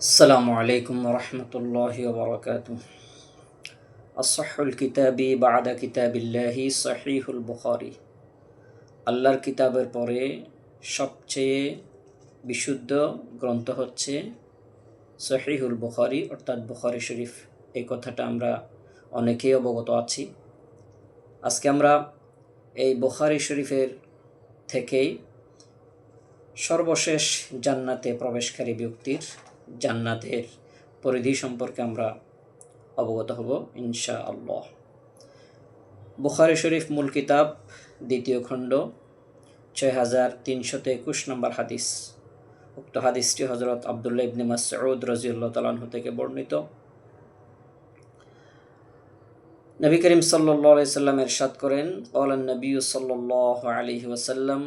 السلام عليكم ورحمة الله وبركاته الصح الكتاب بعد كتاب الله صحيح البخاري আল্লাহর কিতাবের পরে সবচেয়ে বিশুদ্ধ গ্রন্থ হচ্ছে সহিহুল বুখারি অর্থাৎ বুখারি শরীফ এই কথাটা আমরা অনেকেই অবগত আছি আজকে আমরা এই বুখারি শরীফের থেকেই সর্বশেষ জান্নাতে প্রবেশকারী ব্যক্তির জান্নাতের পরিধি সম্পর্কে আমরা অবগত হব ইনশা আল্লাহ বুখারি শরীফ মূল কিতাব, দ্বিতীয় খণ্ড ছয় হাজার তিনশত একুশ নম্বর হাদিস। উক্ত হাদিসটি হজরত আবদুল্লাহ ইবনে মাসউদ রাজিউল্লাহ তালাহ থেকে বর্ণিত। নবী করিম সাল্লাহ সাল্লাম এরশাদ করেন কলান নবী সাল্লাহ আলহি ওসাল্লাম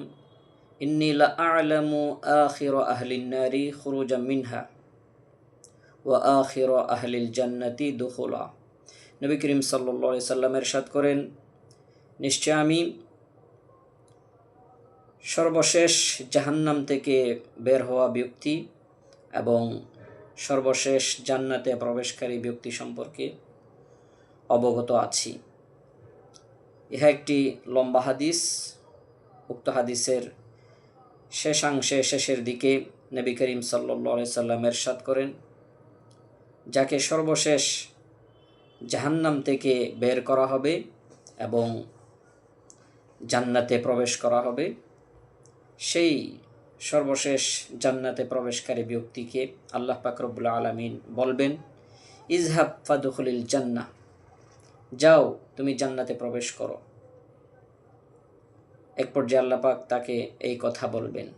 ইন্নি আ'লামু আখির আহলিন নারি খুরুজা মিনহা। ওয়া আখির আহলিল জান্নাতি দুখুলা। নবী করিম সাল্লাহ সাল্লামের সাদ করেন, নিশ্চয় আমি সর্বশেষ জাহান্নাম থেকে বের হওয়া ব্যক্তি এবং সর্বশেষ জান্নাতে প্রবেশকারী ব্যক্তি সম্পর্কে অবগত আছি। ইহা একটি লম্বা হাদিস, উক্ত হাদিসের শেষাংশে শেষের দিকে নবী করিম সাল্লা সাল্লাম এরশাদ করেন যাকে সর্বশেষ জাহান্নাম থেকে বের করা হবে এবং জান্নাতে প্রবেশ করা হবে, সেই সর্বশেষ জান্নাতে প্রবেশকারী ব্যক্তিকে আল্লাহ পাকরবুল্লা আলমিন বলবেন, ইজহাব ফাদুখলিল জান্না যাও, তুমি জান্নাতে প্রবেশ করো। এক পর্যায়ে আল্লাপাক তাকে এই কথা বলবেন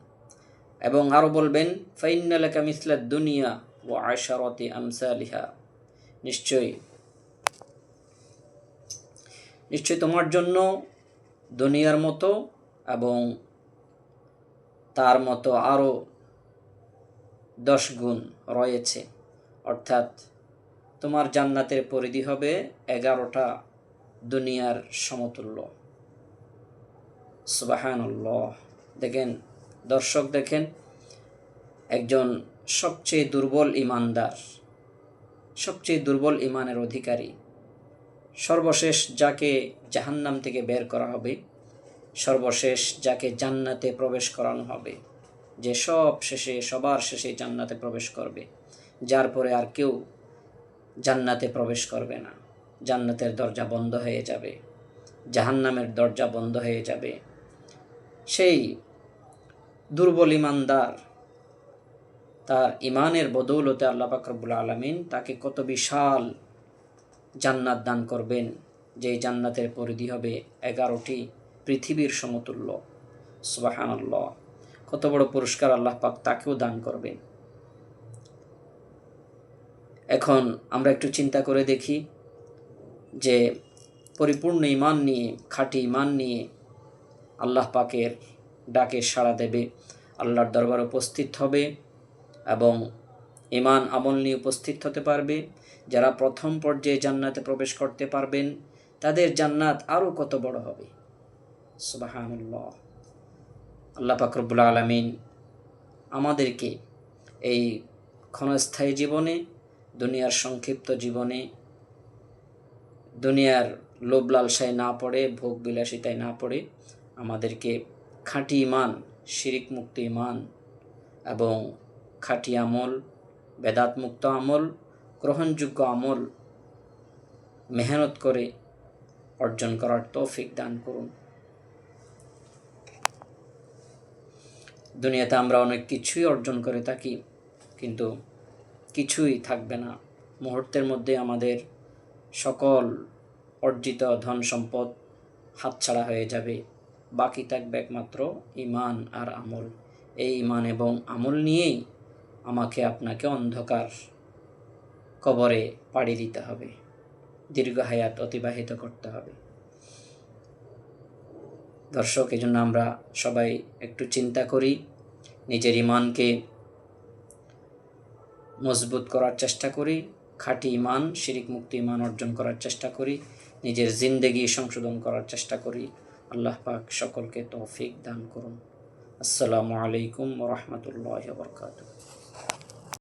এবং আরও বলবেন ফাইনালাকা মিসলা দুনিয়া ও আশারতে আমসালিহা। নিশ্চয়ই। নিশ্চয় তোমার জন্য দুনিয়ার মতো এবং তার মতো আরও দশ গুণ রয়েছে। অর্থাৎ তোমার জান্নাতের পরিধি হবে এগারোটা দুনিয়ার সমতুল্য। সুবাহানুল্লাহ। দেখেন, দর্শক দেখেন, একজন সবচেয়ে দুর্বল ইমানদার, সবচেয়ে দুর্বল ইমানের অধিকারী। সর্বশেষ যাকে জাহান্নাম থেকে বের করা হবে, সর্বশেষ যাকে জান্নাতে প্রবেশ করানো হবে, যে সব শেষে, সবার শেষে জান্নাতে প্রবেশ করবে, যার পরে আর কেউ জান্নাতে প্রবেশ করবে না। জান্নাতের দরজা বন্ধ হয়ে যাবে, জাহান্নামের দরজা বন্ধ হয়ে যাবে। সেই দুর্বল ইমানদার তার ইমানের বদৌলতে আল্লাহ পাকরবুল আলমিন তাকে কত বিশাল জান্নাত দান করবেন, যে জান্নাতের পরিধি হবে এগারোটি পৃথিবীর সমতুল্য। সুবাহান্লাহ কত বড় পুরস্কার আল্লাহ পাক তাকেও দান করবেন। এখন আমরা একটু চিন্তা করে দেখি যে পরিপূর্ণ ইমান নিয়ে, খাঁটি ইমান নিয়ে আল্লাহ পাকের ডাকে সাড়া দেবে, আল্লাহর দরবার উপস্থিত হবে এবং ইমান আমল নিয়ে উপস্থিত হতে পারবে। যারা প্রথম পর্যায়ে জান্নাতে প্রবেশ করতে পারবেন, তাদের জান্নাত আরও কত বড় হবে। সুবাহানুল্লাহ। আল্লাহ পাকরবুল আলমিন আমাদেরকে এই ক্ষণস্থায়ী জীবনে, দুনিয়ার সংক্ষিপ্ত জীবনে, দুনিয়ার লোভ লালসায় না পড়ে, ভোগ বিলাসিতায় না পড়ে, আমাদেরকে খাঁটি ইমান শিরিক মুক্তি ইমান এবং খাঁটি আমল বেদাত মুক্ত আমল, গ্রহণযোগ্য আমল। মেহনত করে অর্জন করার তৌফিক দান করুন। দুনিয়াতে আমরা অনেক কিছুই অর্জন করে থাকি, কিন্তু কিছুই থাকবে না। মুহূর্তের মধ্যে আমাদের সকল অর্জিত ধন সম্পদ হাতছাড়া হয়ে যাবে। বাকি থাকবে একমাত্র ইমান আর আমল। এই ইমান এবং আমল নিয়েই আমাকে আপনাকে অন্ধকার কবরে পাড়ি দিতে হবে। দীর্ঘ হায়াত অতিবাহিত করতে হবে। দর্শক এই জন্য আমরা সবাই একটু চিন্তা করি, নিজের ইমানকে মজবুত করার চেষ্টা করি, খাঁটি ইমান শিরিক মুক্তি ইমান অর্জন করার চেষ্টা করি, নিজের জিন্দেগি সংশোধন করার চেষ্টা করি। আল্লাহ পাক সকলকে তৌফিক দান করুন। আসসালামু আলাইকুম রহমতুল্লাহ বরকাত